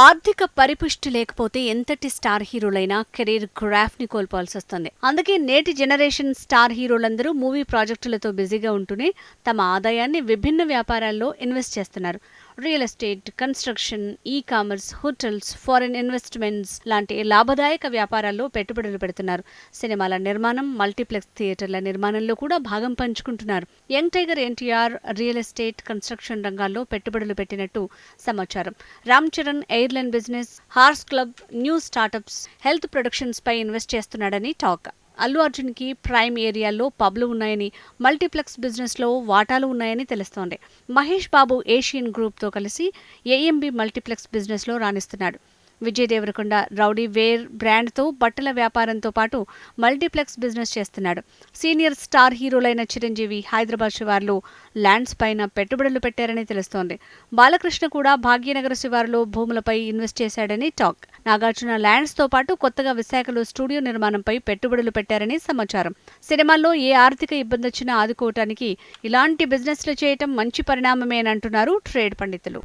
ఆర్థిక పరిపుష్టి లేకపోతే ఎంతటి స్టార్ హీరోలైనా కెరీర్ గ్రాఫ్ని కోల్పోవాల్సి వస్తుంది. అందుకే నేటి జనరేషన్ స్టార్ హీరోలందరూ మూవీ ప్రాజెక్టులతో బిజీగా ఉంటూనే తమ ఆదాయాన్ని విభిన్న వ్యాపారాల్లో ఇన్వెస్ట్ చేస్తున్నారు. Real estate construction ecommerce hotels foreign investments లాంటి లాభదాయక వ్యాపారాల్లో పెట్టుబడులు పెడుతున్నారు. సినిమాల నిర్మాణం మల్టీప్లెక్స్ థియేటర్ల నిర్మాణంలో కూడా భాగం పంచుకుంటున్నారు. Young tiger NTR real estate construction రంగాల్లో పెట్టుబడులు పెట్టినట్టు సమాచారం. Ram Charan airline business horse club new startups health productions పై ఇన్వెస్ట్ చేస్తున్నాడని టాక్. అల్లు అర్జున్కి ప్రైమ్ ఏరియాల్లో పబ్లు ఉన్నాయని మల్టీప్లెక్స్ బిజినెస్లో వాటాలు ఉన్నాయని తెలుస్తోంది. మహేష్ బాబు ఏషియన్ గ్రూప్తో కలిసి ఏఎంబి మల్టీప్లెక్స్ బిజినెస్లో రాణిస్తున్నాడు. విజయ్ దేవరకొండ రౌడీ వేర్ బ్రాండ్తో బట్టల వ్యాపారంతో పాటు మల్టీప్లెక్స్ బిజినెస్ చేస్తున్నాడు సీనియర్ స్టార్ హీరోలైన చిరంజీవి హైదరాబాద్ శివార్లో ల్యాండ్స్ పైన పెట్టుబడులు పెట్టారని తెలుస్తోంది. బాలకృష్ణ కూడా భాగ్యనగర శివారులో భూములపై ఇన్వెస్ట్ చేశాడని టాక్. నాగార్జున ల్యాండ్స్తో పాటు కొత్తగా విశాఖలో స్టూడియో నిర్మాణంపై పెట్టుబడులు పెట్టారని సమాచారం. సినిమాల్లో ఏ ఆర్థిక ఇబ్బంది వచ్చినా ఆదుకోవటానికి ఇలాంటి బిజినెస్లు చేయటం మంచి పరిణామమేనంటున్నారు ట్రేడ్ పండితులు.